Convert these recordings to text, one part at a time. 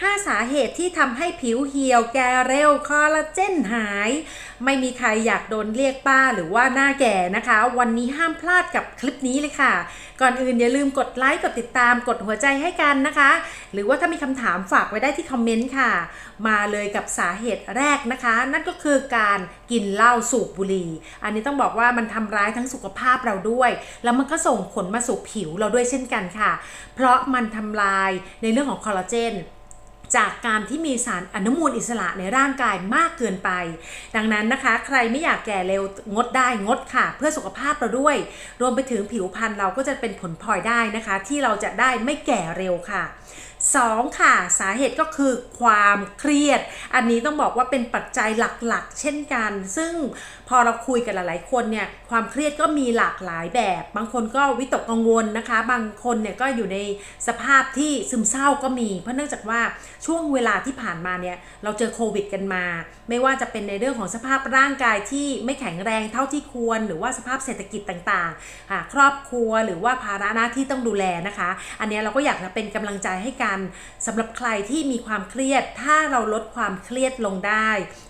5 สาเหตุที่ทำให้ผิวเหี่ยวแก่เร็วคอลลาเจนหาย ไม่มีใครอยากโดนเรียกป้าหรือว่าหน้าแก่นะคะ วันนี้ห้ามพลาดกับคลิปนี้เลยค่ะ ก่อนอื่นอย่าลืมกดไลค์กดติดตามกดหัวใจให้กันนะคะ หรือว่าถ้ามีคำถามฝากไว้ได้ที่คอมเมนต์ค่ะ มาเลยกับสาเหตุแรกนะคะ นั่นก็คือการกินเหล้าสูบบุหรี่ อันนี้ต้องบอกว่ามันทำร้ายทั้งสุขภาพเราด้วย แล้วมันก็ส่งผลมาสู่ผิวเราด้วยเช่นกันค่ะ เพราะมันทำลายในเรื่องของคอลลาเจน จากการที่มีสารอนุมูลอิสระในร่างกายมากเกินไป ดังนั้นนะคะ ใครไม่อยากแก่เร็วงดได้งดค่ะ เพื่อสุขภาพเราด้วย รวมไปถึงผิวพรรณเราก็จะเป็นผลพลอยได้นะคะ ที่เราจะได้ไม่แก่เร็วค่ะ 2. ค่ะ สาเหตุก็คือความเครียด อันนี้ต้องบอกว่าเป็นปัจจัยหลักๆ เช่นกัน ซึ่งพอเราคุยกันหลายๆคนเนี่ยความเครียดก็มีหลากหลายแบบ บางคนก็วิตกกังวลนะคะ บางคนเนี่ยก็อยู่ในสภาพที่ซึมเศร้าก็มี เพราะเนื่องจากว่าช่วงเวลาที่ผ่านมาเนี่ยเราเจอโควิดกันมา ไม่ว่าจะเป็นในเรื่องของสภาพร่างกายที่ไม่แข็งแรงเท่าที่ควร หรือว่าสภาพเศรษฐกิจต่างๆค่ะครอบครัวหรือว่าภาระหน้าที่ต้องดูแลนะคะ อันนี้เราก็อยากจะเป็นกำลังใจให้กันสำหรับใครที่มีความเครียด ถ้าเราลดความเครียดลงได้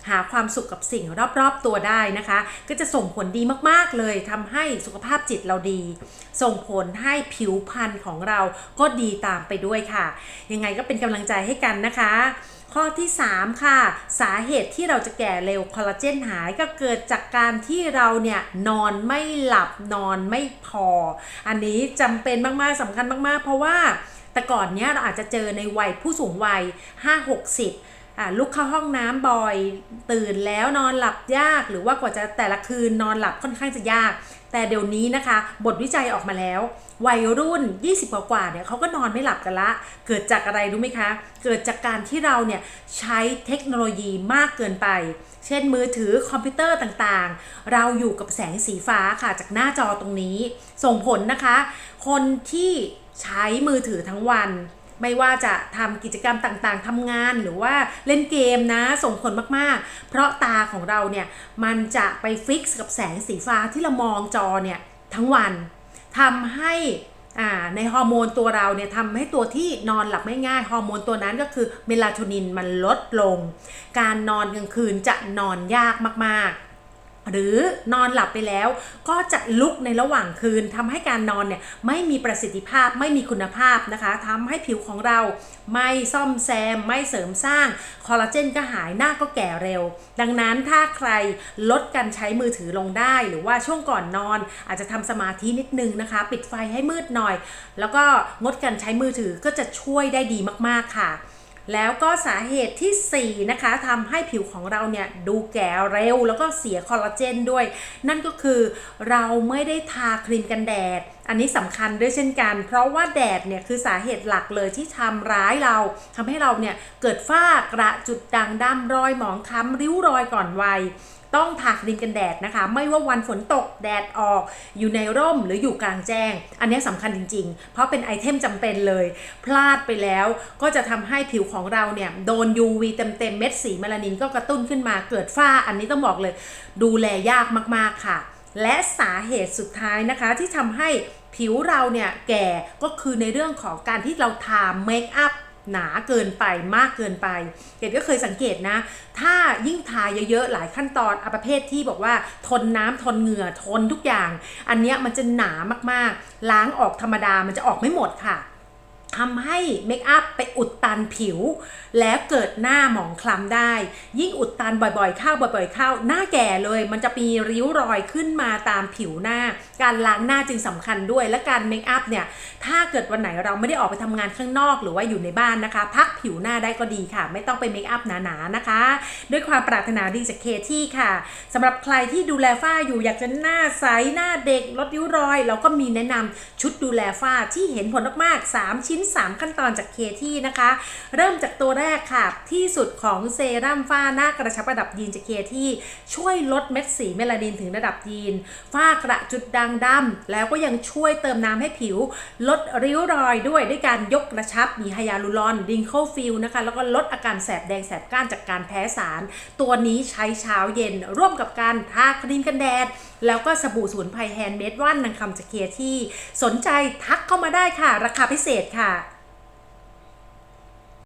หาความสุขกับสิ่งรอบๆตัวได้นะคะ ก็จะส่งผลดีมากๆเลยทำให้สุขภาพจิตเราดี ส่งผลให้ผิวพรรณของเราก็ดีตามไปด้วยค่ะ ยังไงก็เป็นกำลังใจให้กันนะคะ ข้อที่ 3 ค่ะ สาเหตุที่เราจะแก่เร็วคอลลาเจนหายก็เกิดจากการที่เราเนี่ยนอนไม่หลับนอนไม่พอ อันนี้จำเป็นมากๆสำคัญมากๆ เพราะว่าแต่ก่อนเนี้ยเราอาจจะเจอในวัยผู้สูงวัย 5-60 ลุกเข้าห้องน้ำบ่อย ตื่นแล้วนอนหลับยาก หรือว่ากว่าจะแต่ละคืนนอนหลับค่อนข้างจะยาก แต่เดี๋ยวนี้นะคะ บทวิจัยออกมาแล้ว วัยรุ่น 20 กว่าๆเนี่ยเขาก็นอนไม่หลับกันละ เกิดจากอะไรรู้ไหมคะ เกิดจากการที่เราเนี่ยใช้เทคโนโลยีมากเกินไป เช่นมือถือคอมพิวเตอร์ต่างๆ เราอยู่กับแสงสีฟ้าค่ะจากหน้าจอตรงนี้ ส่งผลนะคะ คนที่ใช้มือถือทั้งวัน ไม่ว่าจะทำกิจกรรมต่างๆทำงานหรือว่าเล่นเกมนะส่งผลมากๆ เพราะตาของเราเนี่ยมันจะไปฟิกซ์กับแสงสีฟ้าที่เรามองจอเนี่ยทั้งวันทำให้อ่าในฮอร์โมนตัวเราเนี่ยทำให้ตัวที่นอนหลับไม่ง่ายฮอร์โมนตัวนั้นก็คือเมลาโทนินมันลดลง การนอนกลางคืนจะนอนยากมากๆ หรือนอนหลับไปแล้ว ก็จะลุกในระหว่างคืนทำให้การนอนเนี่ยไม่มีประสิทธิภาพไม่มีคุณภาพนะคะทำให้ผิวของเราไม่ซ่อมแซม ไม่เสริมสร้างคอลลาเจนก็หายหน้าก็แก่เร็ว ดังนั้นถ้าใครลดการใช้มือถือลงได้ หรือว่าช่วงก่อนนอน อาจจะทำสมาธินิดนึงนะคะ ปิดไฟให้มืดหน่อย แล้วก็งดการใช้มือถือก็จะช่วยได้ดีมากๆค่ะ แล้วก็สาเหตุที่ 4 นะคะทำให้ผิวของเราเนี่ยดูแก่เร็วแล้วก็เสียคอลลาเจนด้วย นั่นก็คือเราไม่ได้ทาครีมกันแดด อันนี้สำคัญด้วยเช่นกัน เพราะว่าแดดเนี่ยคือสาเหตุหลักเลยที่ทำร้ายเราทำให้เราเนี่ยเกิดฝ้ากระจุดด่างดำรอยหมองคล้ำริ้วรอยก่อนวัย ต้องทาครีมกันแดดนะคะ ไม่ว่าวันฝนตกแดดออก อยู่ในร่มหรืออยู่กลางแจ้ง อันนี้สำคัญจริง ๆ เพราะเป็นไอเทมจำเป็นเลย พลาดไปแล้วก็จะทำให้ผิวของเราเนี่ยโดน UV เต็มๆเม็ดสีเมลานินก็กระตุ้นขึ้นมาเกิดฝ้า อันนี้ต้องบอกเลย ดูแลยากมากๆค่ะ และสาเหตุสุดท้ายนะคะที่ทำให้ผิวเราเนี่ยแก่ก็คือในเรื่องของการที่เราทาเมคอัพ หนาเกินไปมากเกินไปเกดก็เคยสังเกตนะ ถ้ายิ่งทาเยอะๆ หลายขั้นตอนอประเภทที่บอกว่าทนน้ำทนเหงื่อทนทุกอย่าง อันเนี้ยมันจะหนามากๆ ล้างออกธรรมดามันจะออกไม่หมดค่ะ ทำให้เมคอัพไปอุดตันผิว แล้วเกิดหน้าหมองคล้ำได้ ยิ่งอุดตันบ่อยๆเข้าบ่อยๆเข้า หน้าแก่เลย มันจะมีริ้วรอยขึ้นมาตามผิวหน้า การล้างหน้าจึงสำคัญด้วย และการเมคอัพเนี่ย ถ้าเกิดวันไหนเราไม่ได้ออกไปทำงานข้างนอกหรือว่าอยู่ในบ้านนะคะ พักผิวหน้าได้ก็ดีค่ะ ไม่ต้องไปเมคอัพหนาๆนะคะ ด้วยความปรารถนาดีจากเคที่ค่ะสำหรับใครที่ดูแลฝ้าอยู่อยากจะหน้าใสหน้าเด็กลดริ้วรอย เราก็มีแนะนำชุดดูแลฝ้าที่เห็นผลมากๆ3ชิ้น3 ขั้นตอนจากเคที่นะคะ เริ่มจากตัวแรกค่ะ ที่สุดของเซรั่มฝ้าหน้ากระชับระดับยีนจากเคที่ช่วยลดเม็ดสีเมลานินถึงระดับยีนฝ้ากระจุดด่างดำแล้วก็ยังช่วยเติมน้ำให้ผิว ลดริ้วรอยด้วยด้วยการยกกระชับมีไฮยาลูรอนดิงเคิลฟิลนะคะแล้วก็ลดอาการแสบแดงแสบก้านจากการแพ้สาร ตัวนี้ใช้เช้าเย็นร่วมกับการทาครีมกันแดดแล้วก็สบู่สมุนไพรแฮนด์เมดว่านนางคำจากเคที่ สนใจทักเข้ามาได้ค่ะ ราคาพิเศษค่ะ